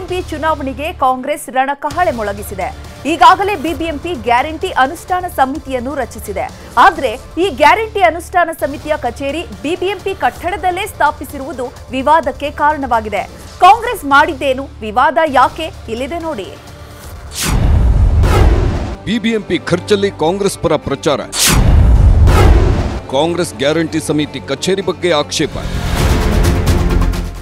BBMP ಚುನಾವಣೆಗೆ ಕಾಂಗ್ರೆಸ್ ರಣಕಹಳೆ ಮೊಳಗಿಸಿದೆ. ಈಗಾಗಲೇ BBMP guarantee ಅನುಷ್ಠಾನ ಸಮಿತಿಯನ್ನು ರಚಿಸಿದೆ. ಆದರೆ ಈ ಗ್ಯಾರಂಟಿ ಅನುಷ್ಠಾನ ಸಮಿತಿಯ ಕಚೇರಿ ಬಿಬಿಎಂಪಿ ಕಟ್ಟಡದಲ್ಲೇ ಸ್ಥಾಪಿಸಿರುವುದು ವಿವಾದಕ್ಕೆ ಕಾರಣವಾಗಿದೆ. ಕಾಂಗ್ರೆಸ್ ಮಾಡಿದ್ದೇನು, ವಿವಾದ ಯಾಕೆ, ಇಲ್ಲಿದೆ ನೋಡಿ. ಬಿಬಿಎಂಪಿ ಖರ್ಚಲ್ಲಿ ಕಾಂಗ್ರೆಸ್ ಪರ ಪ್ರಚಾರ. ಕಾಂಗ್ರೆಸ್ ಗ್ಯಾರಂಟಿ ಸಮಿತಿ ಕಚೇರಿ ಬಗ್ಗೆ ಆಕ್ಷೇಪ.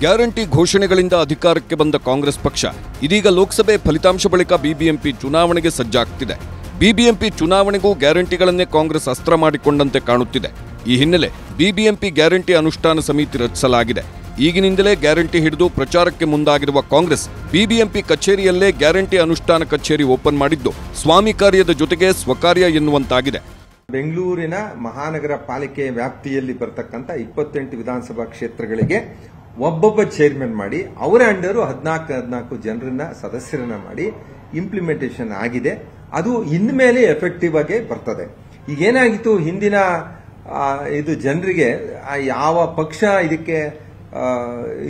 ಗ್ಯಾರಂಟಿ ಘೋಷಣೆಗಳಿಂದ ಅಧಿಕಾರಕ್ಕೆ ಬಂದ ಕಾಂಗ್ರೆಸ್ ಪಕ್ಷ ಇದೀಗ ಲೋಕಸಭೆ ಫಲಿತಾಂಶ ಬಳಿಕ ಬಿಬಿಎಂಪಿ ಚುನಾವಣೆಗೆ ಸಜ್ಜಾಗ್ತಿದೆ. ಬಿಬಿಎಂಪಿ ಚುನಾವಣೆಗೂ ಗ್ಯಾರಂಟಿಗಳನ್ನೇ ಕಾಂಗ್ರೆಸ್ ಅಸ್ತ್ರ ಮಾಡಿಕೊಂಡಂತೆ ಕಾಣುತ್ತಿದೆ. ಈ ಹಿನ್ನೆಲೆ ಬಿಬಿಎಂಪಿ ಗ್ಯಾರಂಟಿ ಅನುಷ್ಠಾನ ಸಮಿತಿ ರಚಿಸಲಾಗಿದೆ. ಈಗಿನಿಂದಲೇ ಗ್ಯಾರಂಟಿ ಹಿಡಿದು ಪ್ರಚಾರಕ್ಕೆ ಮುಂದಾಗಿರುವ ಕಾಂಗ್ರೆಸ್ ಬಿಬಿಎಂಪಿ ಕಚೇರಿಯಲ್ಲೇ ಗ್ಯಾರಂಟಿ ಅನುಷ್ಠಾನ ಕಚೇರಿ ಓಪನ್ ಮಾಡಿದ್ದು ಸ್ವಾಮಿ ಕಾರ್ಯದ ಜೊತೆಗೆ ಸ್ವಕಾರ್ಯ ಎನ್ನುವಂತಾಗಿದೆ. ಬೆಂಗಳೂರಿನ ಮಹಾನಗರ ಪಾಲಿಕೆ ವ್ಯಾಪ್ತಿಯಲ್ಲಿ ಬರತಕ್ಕಂಥ ಇಪ್ಪತ್ತೆಂಟು ವಿಧಾನಸಭಾ ಕ್ಷೇತ್ರಗಳಿಗೆ ಒಬ್ಬೊಬ್ಬ ಚೇರ್ಮನ್ ಮಾಡಿ, ಅವರ ಅಂಡರು ಹದಿನಾಲ್ಕು ಹದಿನಾಲ್ಕು ಜನರನ್ನ, ಸದಸ್ಯರನ್ನ ಮಾಡಿ ಇಂಪ್ಲಿಮೆಂಟೇಷನ್ ಆಗಿದೆ. ಅದು ಇನ್ಮೇಲೆ ಎಫೆಕ್ಟಿವ್ ಆಗಿ ಬರ್ತದೆ. ಈಗ ಏನಾಗಿತ್ತು ಹಿಂದಿನ ಇದು ಜನರಿಗೆ ಯಾವ ಪಕ್ಷ ಇದಕ್ಕೆ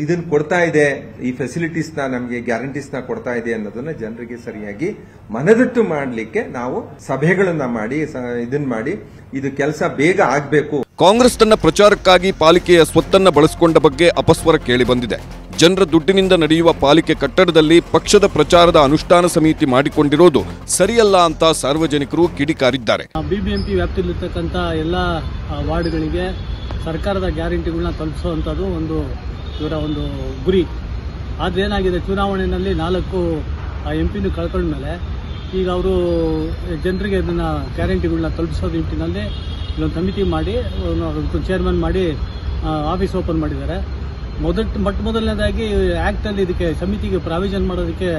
ಇದನ್ನ ಕೊಡ್ತಾ ಇದೆ ಈ ಫೆಸಿಲಿಟೀಸ್ನ ನಮಗೆ ಗ್ಯಾರಂಟೀಸ್ನ ಕೊಡ್ತಾ ಇದೆ ಅನ್ನೋದನ್ನ ಜನರಿಗೆ ಸರಿಯಾಗಿ ಮನದಟ್ಟು ಮಾಡಲಿಕ್ಕೆ ನಾವು ಸಭೆಗಳನ್ನ ಮಾಡಿ ಇದನ್ನ ಮಾಡಿ ಇದು ಕೆಲಸ ಬೇಗ ಆಗಬೇಕು. ಕಾಂಗ್ರೆಸ್ ತನ್ನ ಪ್ರಚಾರಕ್ಕಾಗಿ ಪಾಲಿಕೆಯ ಸ್ವತ್ತನ್ನ ಬಳಸಿಕೊಂಡ ಬಗ್ಗೆ ಅಪಸ್ವರ ಕೇಳಿ ಬಂದಿದೆ. ಜನರ ದುಡ್ಡಿನಿಂದ ನಡೆಯುವ ಪಾಲಿಕೆ ಕಟ್ಟಡದಲ್ಲಿ ಪಕ್ಷದ ಪ್ರಚಾರದ ಅನುಷ್ಠಾನ ಸಮಿತಿ ಮಾಡಿಕೊಂಡಿರೋದು ಸರಿಯಲ್ಲ ಅಂತ ಸಾರ್ವಜನಿಕರು ಕಿಡಿಕಾರಿದ್ದಾರೆ. ಬಿಬಿಎಂಪಿ ವ್ಯಾಪ್ತಿಯಲ್ಲಿರ್ತಕ್ಕಂಥ ಎಲ್ಲ ವಾರ್ಡ್ಗಳಿಗೆ ಸರ್ಕಾರದ ಗ್ಯಾರಂಟಿಗಳನ್ನ ತಲುಪಿಸುವಂಥದ್ದು ಒಂದು ಇವರ ಒಂದು ಗುರಿ. ಆದರೆ ಏನಾಗಿದೆ, ಚುನಾವಣೆಯಲ್ಲಿ ನಾಲ್ಕು ಎಂ ಪಿನೂ ಕಳ್ಕೊಂಡ್ಮೇಲೆ ಈಗ ಅವರು ಜನರಿಗೆ ಇದನ್ನು ಗ್ಯಾರಂಟಿಗಳನ್ನ ತಲುಪಿಸೋ ನಿಟ್ಟಿನಲ್ಲಿ ಇಲ್ಲೊಂದು ಸಮಿತಿ ಮಾಡಿ ಚೇರ್ಮನ್ ಮಾಡಿ ಆಫೀಸ್ ಓಪನ್ ಮಾಡಿದ್ದಾರೆ. ಮೊದಟ್, ಮೊಟ್ಟ ಮೊದಲನೇದಾಗಿ ಆ್ಯಕ್ಟಲ್ಲಿ ಇದಕ್ಕೆ ಸಮಿತಿಗೆ ಪ್ರಾವಿಷನ್ ಮಾಡೋದಕ್ಕೆ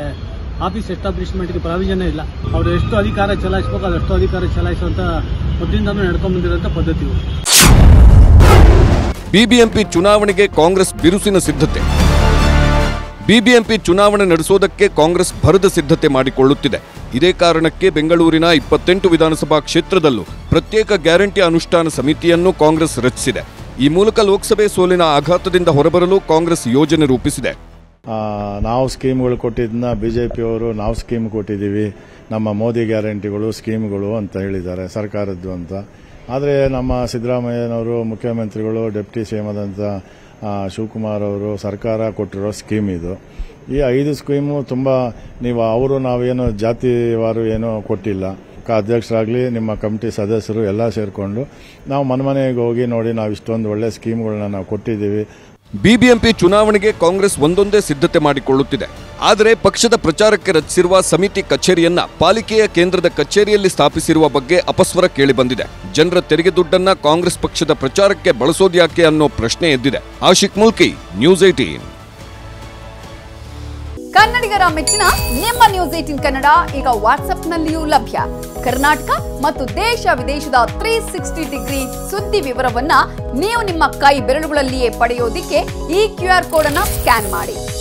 ಆಫೀಸ್ ಎಸ್ಟಾಬ್ಲಿಷ್ಮೆಂಟ್ಗೆ ಪ್ರಾವಿಷನ್ ಇಲ್ಲ. ಅವರು ಎಷ್ಟು ಅಧಿಕಾರ ಚಲಾಯಿಸ್ಬೇಕು, ಅದಷ್ಟು ಅಧಿಕಾರ ಚಲಾಯಿಸುವಂಥ ಮೊದಲಿಂದನೂ ನಡ್ಕೊಂಡ್ಬಂದಿರೋಂಥ ಪದ್ಧತಿ. ಬಿಬಿಎಂಪಿ ಚುನಾವಣೆಗೆ ಕಾಂಗ್ರೆಸ್ ಬಿರುಸಿನ ಸಿದ್ಧತೆ. ಬಿಬಿಎಂಪಿ ಚುನಾವಣೆ ನಡೆಸೋದಕ್ಕೆ ಕಾಂಗ್ರೆಸ್ ಭರದ ಸಿದ್ಧತೆ ಮಾಡಿಕೊಳ್ಳುತ್ತಿದೆ. ಇದೇ ಕಾರಣಕ್ಕೆ ಬೆಂಗಳೂರಿನ ಇಪ್ಪತ್ತೆಂಟು ವಿಧಾನಸಭಾ ಕ್ಷೇತ್ರದಲ್ಲೂ ಪ್ರತ್ಯೇಕ ಗ್ಯಾರಂಟಿ ಅನುಷ್ಠಾನ ಸಮಿತಿಯನ್ನು ಕಾಂಗ್ರೆಸ್ ರಚಿಸಿದೆ. ಈ ಮೂಲಕ ಲೋಕಸಭೆ ಸೋಲಿನ ಆಘಾತದಿಂದ ಹೊರಬರಲು ಕಾಂಗ್ರೆಸ್ ಯೋಜನೆ ರೂಪಿಸಿದೆ. ನಾವು ಸ್ಕೀಮ್ಗಳು ಕೊಟ್ಟಿದ್ದನ್ನ ಬಿಜೆಪಿಯವರು ನಾವು ಸ್ಕೀಮ್ ಕೊಟ್ಟಿದ್ದೀವಿ. ನಮ್ಮ ಮೋದಿ ಗ್ಯಾರಂಟಿಗಳು, ಸ್ಕೀಮ್ಗಳು ಅಂತ ಹೇಳಿದ್ದಾರೆ ಸರ್ಕಾರದ್ದು ಅಂತ. ಆದರೆ ನಮ್ಮ ಸಿದ್ದರಾಮಯ್ಯನವರು, ಮುಖ್ಯಮಂತ್ರಿಗಳು, ಡೆಪ್ಟಿ ಸಿ ಎಂ ಆದಂಥ ಶಿವಕುಮಾರ್ ಅವರು ಸರ್ಕಾರ ಕೊಟ್ಟಿರೋ ಸ್ಕೀಮ್ ಇದು. ಈ ಐದು ಸ್ಕೀಮು ತುಂಬ ನೀವು ಅವರು ನಾವೇನು ಜಾತಿವಾರು ಏನೂ ಕೊಟ್ಟಿಲ್ಲ. ಅಧ್ಯಕ್ಷರಾಗಲಿ, ನಿಮ್ಮ ಕಮಿಟಿ ಸದಸ್ಯರು ಎಲ್ಲ ಸೇರಿಕೊಂಡು ನಾವು ಮನೆಗೆ ಹೋಗಿ ನೋಡಿ ನಾವು ಇಷ್ಟೊಂದು ಒಳ್ಳೆ ಸ್ಕೀಮ್ಗಳನ್ನ ನಾವು ಕೊಟ್ಟಿದ್ದೀವಿ. ಬಿಬಿಎಂಪಿ ಚುನಾವಣೆಗೆ ಕಾಂಗ್ರೆಸ್ ಒಂದೊಂದೇ ಸಿದ್ಧತೆ ಮಾಡಿಕೊಳ್ಳುತ್ತಿದೆ. ಆದರೆ ಪಕ್ಷದ ಪ್ರಚಾರಕ್ಕೆ ರಚಿಸಿರುವ ಸಮಿತಿ ಕಚೇರಿಯನ್ನ ಪಾಲಿಕೆಯ ಕೇಂದ್ರದ ಕಚೇರಿಯಲ್ಲಿ ಸ್ಥಾಪಿಸಿರುವ ಬಗ್ಗೆ ಅಪಸ್ವರ ಕೇಳಿಬಂದಿದೆ. ಜನರ ತೆರಿಗೆ ದುಡ್ಡನ್ನ ಕಾಂಗ್ರೆಸ್ ಪಕ್ಷದ ಪ್ರಚಾರಕ್ಕೆ ಬಳಸೋದ್ಯಾಕೆ ಅನ್ನೋ ಪ್ರಶ್ನೆ ಎದ್ದಿದೆ. ಆಶಿಕ್ ಮುಲ್ಕಿ ನ್ಯೂಸ್ ಏಟೀನ್ ಕನ್ನಡಿಗರ ಮೆಚ್ಚಿನ ನಿಮ್ಮ ನ್ಯೂಸ್ ಏಟೀನ್ ಕನ್ನಡ ಈಗ ವಾಟ್ಸ್ಆಪ್ನಲ್ಲಿಯೂ ಲಭ್ಯ. ಕರ್ನಾಟಕ ಮತ್ತು ದೇಶ ವಿದೇಶದ ತ್ರೀ ಸಿಕ್ಸ್ಟಿ ಡಿಗ್ರಿ ಸುದ್ದಿ ವಿವರವನ್ನ ನೀವು ನಿಮ್ಮ ಕೈ ಬೆರಳುಗಳಲ್ಲಿಯೇ ಪಡೆಯೋದಿಕ್ಕೆ ಈ ಕ್ಯೂ ಆರ್ ಕೋಡ್ ಅನ್ನ ಸ್ಕ್ಯಾನ್ ಮಾಡಿ.